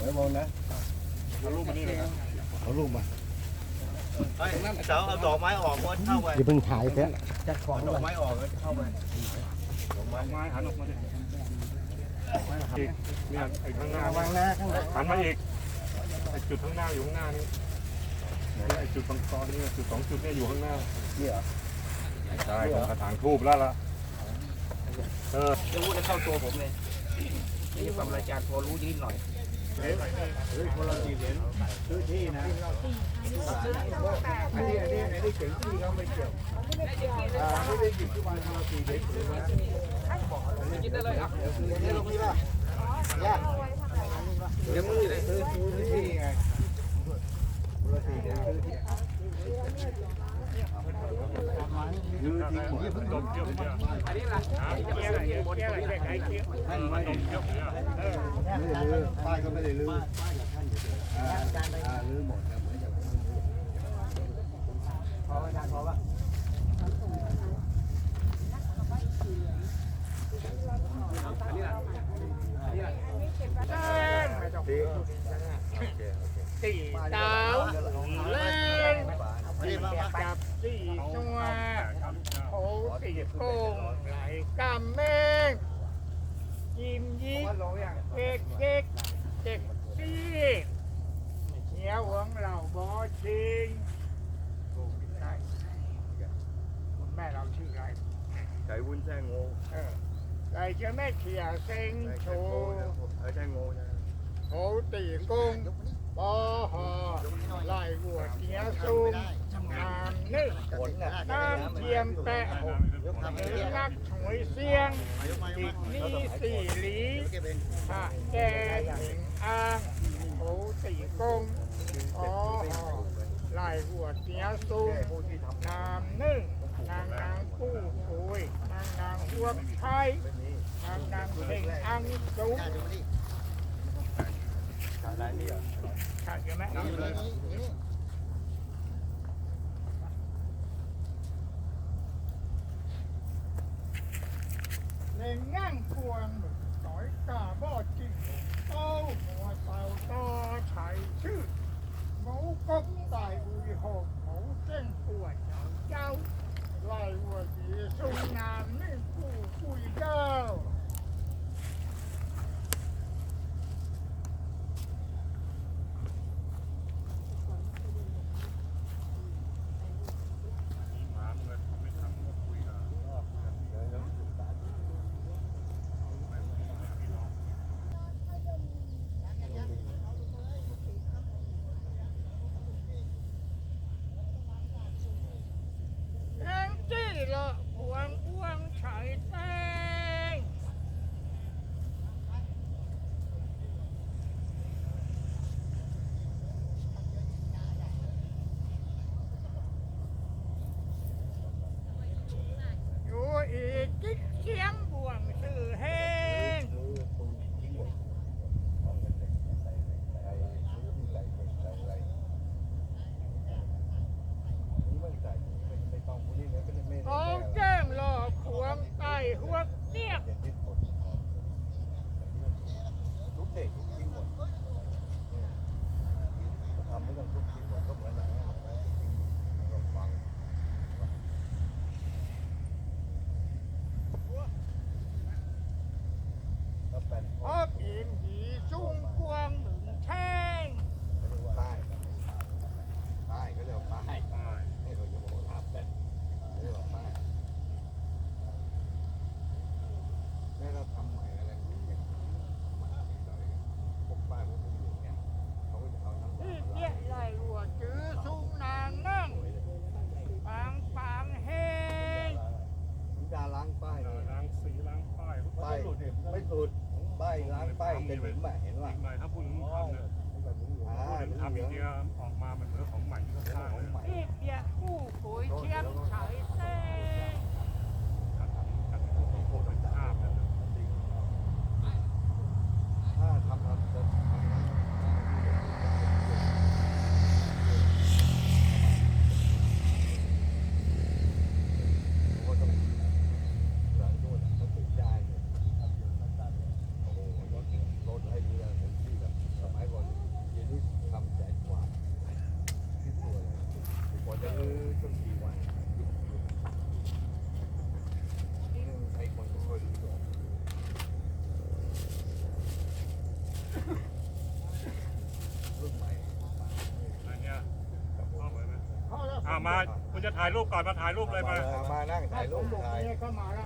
เอาลูกมานี่เลยครัเอาลูกมาเฮ้เสาเอาดอกไม้ออกก็เข้าไปอย่เพิ่งถ่ายแค่จัดของดอกไม้ออกก็เข้าไปดอกไม้หันออกมาดิอีกเไอ้ข้างหน้าวางแรกหันมาอีกไอ้จุดข้างหน้าอยู่ข้างหน้านี่ไอ้จุดบางตอนนี่จุดสองจุดเนี่ยอยู่ข้างหน้าเนี่เหรอใช่ขอกระถางทูบแล้วล่ะเออจะวุ้ะเข้าตัวผมเลยนี่ครายการพอรู้นิดหน่อย เฮ้ยคนละสี่เหรียญซื้อที่นะอันนี้อันนี้อันนี้ถึงที่เขาไม่เกี่ยวอ่าไม่ได้หยิบขึ้นมาคนละสี่เหรียญถือนะกินได้เลยอะเดี๋ยวลงนี่ป่ะย่าเดี๋ยวมึงจะได้ซื้อซื้อที่ไงคนละสี่เหรียญซื้อที่ ยืดทิ้งหมดดมเกี่ยวเนี่ยอันนี้ล่ะจะไปซื้อบนนี้อะไรใครเกี่ยวเออมันดเกี่ยวเนี่ยไม่ได้ลื้อป้ายก็ไม่ได้ลื้ออ่าอ่าลื้อหมดนะเหมือนอย่ลื้อพออาจารย์พอปะสี่ดาวเล่นจับสี่ตัว โผสี่โกงไหลกำเมงยิ้มยิ้มเก๊กเก๊กเจ็กซี่เหนียวหวงเราบอชิงคุณแม่เราชื่ออะไรใจวุ้นแช่งโง่เออไรจะไม่เขียเซ็งโชว์เออแช่งโง่ใช่โหตีกงปอหอไล่หัวเสียซุ่ม งามนึกน้ำเทียมแปะหกหรือนักหวยเสียงอีกนี้สี่หลีถ้าแกหญิงอ้างโหตีกงอหอไล่หัวเสียซุ่มงามนึกนางนางกู้คุยนางนางหัวไทยนางนางเพ่งอังสุขาดกันไหมเล่นนั่งกวงต่อยกาดเต่าต่อไหม กบตายบุยหกหมูเส้นปวดเจ้าเจ้าไล่วัวดีสุงนามนี่ผู้คุยเจ้า หมาเงินไม่ทำก็คุยกัน แองจี้ละพวงพวงไฉแตง อยู่อีกจิ๊ก เสียงบ่วงสื่อเฮงเอาแจ้งหลอกขวงไก่หัวเนียทุกเด็กทุกทิ้งหมดทำไม่ต้องทุกทิ้งหมดก็เหมือนหนังฟัง แล้วแปลน พบอินหีจุ้งกวงหมึงแท่ง ป้ายป้ายก็เรียกว่าป้ายป้ายไม่เขาจะบอกว่าแปลนเรียกว่าป้ายแม่เราทำใหม่อะไรเนี่ยพวกป้ายพวกนี้เนี่ยเขาก็จะเอาน้ำ ที่ ตาล เจี๊ยไหลหัวจื้อสุงนางนั่งปางปางแห้ง น้ำยาล้างป้ายเนี่ย ล้างสีล้างป้าย ป้ายไม่ สุดป้ายล้างป้ายเป็นหม่เห็นอีป่ะกหน่ถ้าพูดถึงทำเนี่ยอ่าพูดถึงทำอีกทีออกมามันเหมือนของใหม่ที่เขาสร้างเลย ที่เจี๊ยกู้ปุ๋ยเชียงไฉแต้ง การทำการพูดของโคตรภาพเนี่ย ถ้าทำทำจะทำก็ต้องหลังนู่นเขาติดได้เนี่ยโอ้โหรถรถให้เรือถึงที่แบบสมัยก่อนเดี๋ยวนี้ทำแสนกว่า มาคุณจะถ่ายรูปก่อนมาถ่ายรูปเลยมา มานั่งถ่ายรูปถ่ายเนี่ยเข้ามาแล้ว